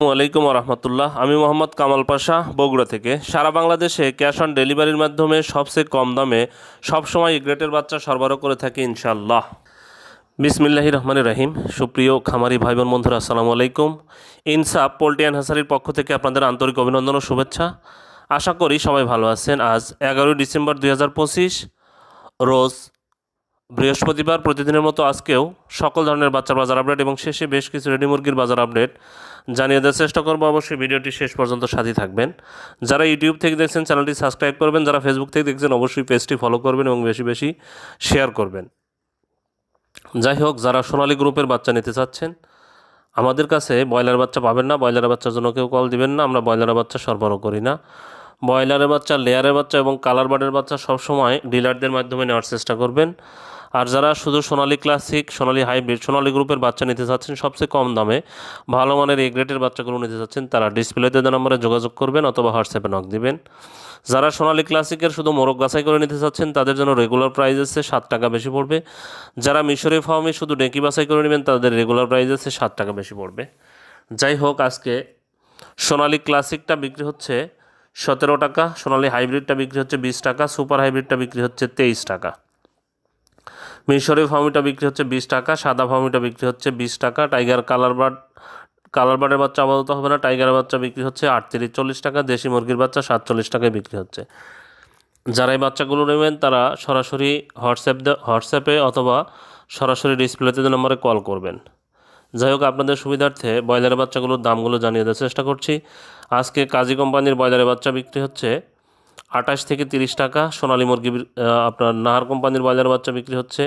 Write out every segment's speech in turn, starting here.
আলাইকুম রহমতুল্লাহ। আমি মোহাম্মদ কামাল পাশা, বগুড়া থেকে। সারা বাংলাদেশে ক্যাশ অন ডেলিভারির মাধ্যমে সবচেয়ে কম দামে সবসময় গ্রেটের বাচ্চা সরবরাহ করে থাকি ইনশাল্লাহ বিসমিল্লাহি রহমান রাহিম। সুপ্রিয় খামারি ভাই বোন বন্ধুরা, আসসালামু আলাইকুম। ইনসাফ পোল্ট্রি অ্যান্ড হাসারির পক্ষ থেকে আপনাদের আন্তরিক অভিনন্দন ও শুভেচ্ছা। আশা করি সবাই ভালো আছেন। আজ এগারোই ডিসেম্বর দুই হাজার পঁচিশ, রোজ বৃহস্পতিবার প্রতিদিনের মতো আজকেও সকল ধরনের বাচ্চার বাজার আপডেট এবং শেষে বেশ কিছু রেডি মুরগির বাজার আপডেট জানিয়ে দেওয়ার চেষ্টা করব। অবশ্যই ভিডিওটি শেষ পর্যন্ত সাথী থাকবেন। যারা ইউটিউব থেকে দেখছেন, চ্যানেলটি সাবস্ক্রাইব করবেন। যারা ফেসবুক থেকে দেখছেন, অবশ্যই পেজটি ফলো করবেন এবং বেশি বেশি শেয়ার করবেন। যাই হোক, যারা সোনালী গ্রুপের বাচ্চা নিতে চাচ্ছেন, আমাদের কাছে ব্রয়লার বাচ্চা পাবেন না। ব্রয়লারের বাচ্চার জন্য কেউ কল দিবেন না। আমরা ব্রয়লারের বাচ্চা সরবরাহ করি না। ব্রয়লারের বাচ্চা লেয়ারের বাচ্চা এবং কালার বার্ডের বাচ্চা সবসময় ডিলারদের মাধ্যমে নেওয়ার চেষ্টা করবেন। আর যারা শুধু সোনালী ক্লাসিক, সোনালী হাইব্রিড, সোনালী গ্রুপের বাচ্চা নিতে চাচ্ছেন, সবচেয়ে কম দামে ভালো মানের এ গ্রেডের বাচ্চাগুলো নিতে চাচ্ছেন, তারা ডিসপ্লেতে দেওয়া নম্বরে যোগাযোগ করবেন অথবা হোয়াটসঅ্যাপে নক দিবেন। যারা সোনালী ক্লাসিকের শুধু মোরগ গাছাই করে নিতে চাচ্ছেন, তাদের জন্য রেগুলার প্রাইস আছে সাত টাকা বেশি পড়বে। যারা মিশরি ফার্মে শুধু ডেকি বাছাই করে নেবেন, তাদের রেগুলার প্রাইস আছে সাত টাকা বেশি পড়বে। যাই হোক, আজকে সোনালী ক্লাসিকটা বিক্রি হচ্ছে সতেরো টাকা, সোনালী হাইব্রিডটা বিক্রি হচ্ছে বিশ টাকা, সুপার হাইব্রিডটা বিক্রি হচ্ছে তেইশ টাকা। মিশরি ফার্মিটা বিক্রি হচ্ছে বিশ টাকা, সাদা ফার্মিটা বিক্রি হচ্ছে বিশ টাকা, টাইগার কালার বার্ড কালার বার্ডের বাচ্চা আপাতত হবে না, টাইগারের বাচ্চা বিক্রি হচ্ছে আটত্রিশ চল্লিশ টাকা, দেশি মুরগির বাচ্চা সাতচল্লিশ টাকায় বিক্রি হচ্ছে। যারা এই বাচ্চাগুলো নেবেন, তারা সরাসরি হোয়াটসঅ্যাপ হোয়াটসঅ্যাপে অথবা সরাসরি ডিসপ্লেতে নম্বরে কল করবেন। যাই হোক, আপনাদের সুবিধার্থে ব্রয়লারের বাচ্চাগুলোর দামগুলো জানিয়ে দেওয়ার চেষ্টা করছি। আজকে কাজী কোম্পানির ব্রয়লারের বাচ্চা বিক্রি হচ্ছে আঠাশ থেকে তিরিশ টাকা সোনালী মুরগি আপনার নাহার কোম্পানির বাজার বাচ্চা বিক্রি হচ্ছে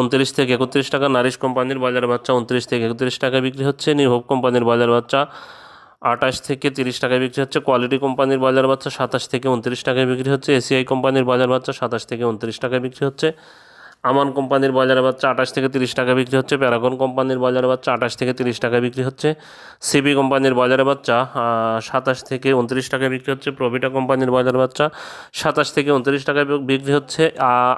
উনত্রিশ থেকে একত্রিশ টাকা, নারিশ কোম্পানির বাজার বাচ্চা উনত্রিশ থেকে একত্রিশ টাকা বিক্রি হচ্ছে নির্ভব কোম্পানির বাজার বাচ্চা আঠাশ থেকে তিরিশ টাকায় বিক্রি হচ্ছে, কোয়ালিটি কোম্পানির বাজার বাচ্চা সাতাশ থেকে উনত্রিশ টাকায় বিক্রি হচ্ছে, এসিআই কোম্পানির বাজার বাচ্চা সাতাশ থেকে উনত্রিশ টাকায় বিক্রি হচ্ছে। আমান কোম্পানির ব্রয়লার বাচ্চা আঠাশ থেকে তিরিশ টাকা বিক্রি হচ্ছে, প্যারাগন কোম্পানির ব্রয়লার বাচ্চা আঠাশ থেকে তিরিশ টাকা বিক্রি হচ্ছে, সিবি কোম্পানির ব্রয়লার বাচ্চা সাতাশ থেকে উনত্রিশ টাকা বিক্রি হচ্ছে, প্রভিটা কোম্পানির ব্রয়লার বাচ্চা সাতাশ থেকে উনত্রিশ টাকায় বিক্রি হচ্ছে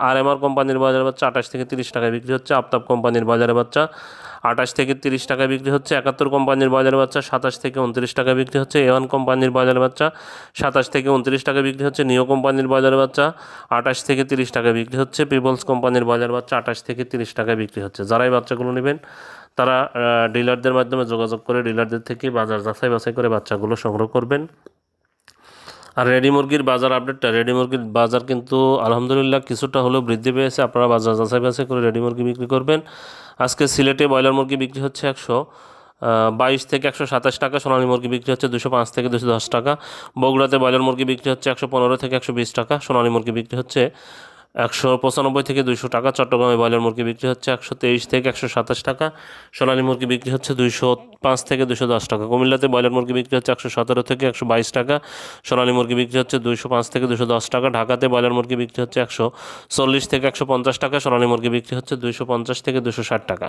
আর এম আর কোম্পানির ব্রয়লার বাচ্চা আঠাশ থেকে তিরিশ টাকায় বিক্রি হচ্ছে, আফতাব কোম্পানির ব্রয়লার বাচ্চা আঠাশ থেকে তিরিশ টাকায় বিক্রি হচ্ছে। একাত্তর কোম্পানির ব্রয়লার বাচ্চা সাতাশ থেকে উনত্রিশ টাকায় বিক্রি হচ্ছে। এ ওয়ান কোম্পানির ব্রয়লার বাচ্চা সাতাশ থেকে উনত্রিশ টাকায় বিক্রি হচ্ছে। নিও কোম্পানির ব্রয়লার বাচ্চা আঠাশ থেকে তিরিশ টাকায় বিক্রি হচ্ছে। পিপলস কোম্পানির ব্রয়লার বাচ্চা আঠাশ থেকে তিরিশ টাকায় বিক্রি হচ্ছে। যারাই বাচ্চাগুলো নেবেন, তারা ডিলারদের মাধ্যমে যোগাযোগ করে ডিলারদের থেকে বাজার যাচাই বাছাই করে বাচ্চাগুলো সংগ্রহ করবেন। আর রেডি মুরগির বাজার আপডেটটা রেডি মুরগির বাজার কিন্তু আলহামদুলিল্লাহ কিছুটা হলেও বৃদ্ধি পেয়েছে। আপনারা বাজার যাচাই বাছাই করে রেডি মুরগি বিক্রি করবেন। আজকে সিলেটে ব্রয়লার মুরগি বিক্রি হচ্ছে একশো বাইশ থেকে একশো সাতাশ টাকা, সোনালী মুরগি বিক্রি হচ্ছে দুশো পাঁচ থেকে দুশো দশ টাকা। বগুড়াতে ব্রয়লার মুরগি বিক্রি হচ্ছে একশো পনেরো থেকে একশো বিশ টাকা, সোনালী মুরগি বিক্রি হচ্ছে একশো পঁচানব্বই থেকে দুইশো টাকা। চট্টগ্রামে ব্রয়লার মুরগি বিক্রি হচ্ছে একশো তেইশ থেকে একশো সাতাশ টাকা। সোনালী মুরগি বিক্রি হচ্ছে দুইশো পাঁচ থেকে দুশো দশ টাকা। কুমিল্লাতে ব্রয়লার মুরগি বিক্রি হচ্ছে একশো সতেরো থেকে একশো বাইশ টাকা। সোনালী মুরগি বিক্রি হচ্ছে দুইশো পাঁচ থেকে দুশো দশ টাকা। ঢাকাতে ব্রয়লার মুরগি বিক্রি হচ্ছে একশো চল্লিশ থেকে একশো পঞ্চাশ টাকা। সোনালী মুরগি বিক্রি হচ্ছে দুইশো পঞ্চাশ থেকে দুশো ষাট টাকা।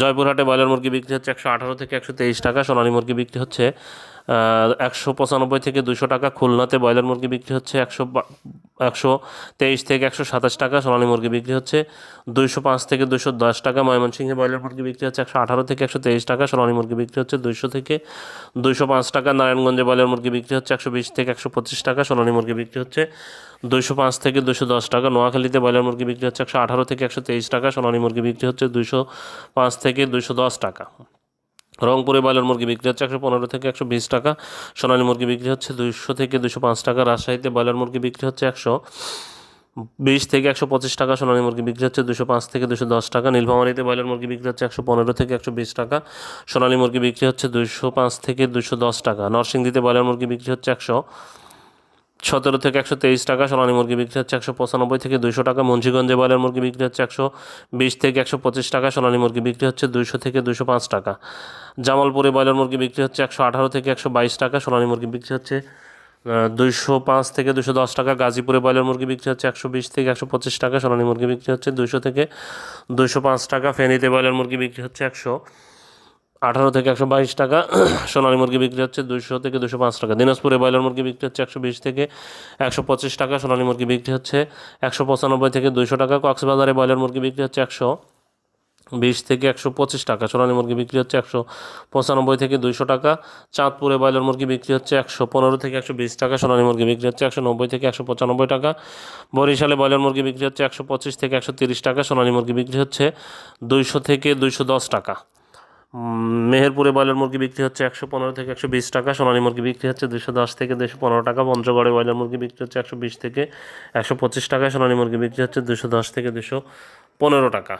জয়পুরহাটে ব্রয়লার মুরগি বিক্রি হচ্ছে একশো আঠারো থেকে একশো তেইশ টাকা। সোনালী মুরগি বিক্রি হচ্ছে একশো পঁচানব্বই থেকে দুশো টাকা খুলনাতে ব্রয়লার মুরগি বিক্রি হচ্ছে একশো একশো তেইশ থেকে একশো সাতাশ টাকা, সোনালী মুরগি বিক্রি হচ্ছে দুইশো পাঁচ থেকে দুশো দশ টাকা, ময়মনসিংহে ব্রয়লার মুরগি বিক্রি হচ্ছে একশো আঠারো থেকে একশো তেইশ টাকা, সোনালী মুরগি বিক্রি হচ্ছে দুইশো থেকে দুইশো পাঁচ টাকা, নারায়ণগঞ্জে ব্রয়লার মুরগি বিক্রি হচ্ছে একশো বিশ থেকে একশো পঁচিশ টাকা, সোনালী মুরগি বিক্রি হচ্ছে দুইশো পাঁচ থেকে দুশো দশ টাকা, নোয়াখালীতে ব্রয়লার মুরগি বিক্রি হচ্ছে একশো আঠারো থেকে একশো তেইশ টাকা, সোনালী মুরগি বিক্রি হচ্ছে দুইশো পাঁচ থেকে দুইশো দশ টাকা। রংপুরে ব্রয়লার মুরগি বিক্রি হচ্ছে একশো পনেরো থেকে একশো বিশ টাকা, সোনালী মুরগি বিক্রি হচ্ছে দুইশো থেকে দুশো পাঁচ টাকা, রাজশাহীতে ব্রয়লার মুরগি বিক্রি হচ্ছে একশো বিশ থেকে একশো পঁচিশ টাকা, সোনালী মুরগি বিক্রি হচ্ছে দুশো পাঁচ থেকে দুশো দশ টাকা নীলভামারিতে ব্রয়লার মুরগি বিক্রি হচ্ছে একশো পনেরো থেকে একশো বিশ টাকা, সোনালী মুরগি বিক্রি হচ্ছে দুশো পাঁচ থেকে দুশো দশ টাকা, নরসিংদীতে ব্রয়লার মুরগি বিক্রি হচ্ছে একশো সতেরো থেকে একশো তেইশ টাকা, সোনালী মুরগি বিক্রি হচ্ছে একশো পঁচানব্বই থেকে দুশো টাকা, মুন্সিগঞ্জে ব্রয়লার মুরগি বিক্রি হচ্ছে একশো বিশ থেকে একশো পঁচিশ টাকা, সোনালী মুরগি বিক্রি হচ্ছে দুইশো থেকে দুশো পাঁচ টাকা। জামালপুরে ব্রয়লার মুরগি বিক্রি হচ্ছে একশো আঠারো থেকে একশো বাইশ টাকা, সোনালী মুরগি বিক্রি হচ্ছে দুইশো পাঁচ থেকে দুশো দশ টাকা, গাজীপুরে ব্রয়লার মুরগি বিক্রি হচ্ছে একশো বিশ থেকে একশো পঁচিশ টাকা, সোনালী মুরগি বিক্রি হচ্ছে দুশো থেকে দুশো পাঁচ টাকা, ফেনীতে ব্রয়লার মুরগি বিক্রি হচ্ছে একশো আঠারো থেকে একশো বাইশ টাকা। সোনালী মুরগি বিক্রি হচ্ছে দুশো থেকে দুশো পাঁচ টাকা। দিনাজপুরে ব্রয়লার মুরগি বিক্রি হচ্ছে একশো বিশ থেকে একশো পঁচিশ টাকা। সোনালী মুরগি বিক্রি হচ্ছে একশো পঁচানব্বই থেকে দুশো টাকা। কক্সবাজারে ব্রয়লার মুরগি বিক্রি হচ্ছে একশো বিশ থেকে একশো পঁচিশ টাকা। সোনালী মুরগি বিক্রি হচ্ছে একশো পঁচানব্বই থেকে দুইশো টাকা। চাঁদপুরে ব্রয়লার মুরগি বিক্রি হচ্ছে একশো পনেরো থেকে একশো বিশ টাকা। সোনালী মুরগি বিক্রি হচ্ছে একশো নব্বই থেকে একশো পঁচানব্বই টাকা। বরিশালে ব্রয়লার মুরগি বিক্রি হচ্ছে একশো পঁচিশ থেকে একশো তিরিশ টাকা। সোনালী মুরগি বিক্রি হচ্ছে দুইশো থেকে দুইশো দশ টাকা। মেহেরপুরে ব্রয়লার মুরগি বিক্রি হচ্ছে একশো পনেরো থেকে একশো বিশ টাকা, সোনালী মুরগি বিক্রি হচ্ছে দুশো দশ থেকে দুশো পনেরো টাকা পঞ্চগড়ে ব্রয়লার মুরগি বিক্রি হচ্ছে একশো বিশ থেকে একশো পঁচিশ টাকা, সোনালী মুরগি বিক্রি হচ্ছে দুশো দশ থেকে দুশো পনেরো টাকা।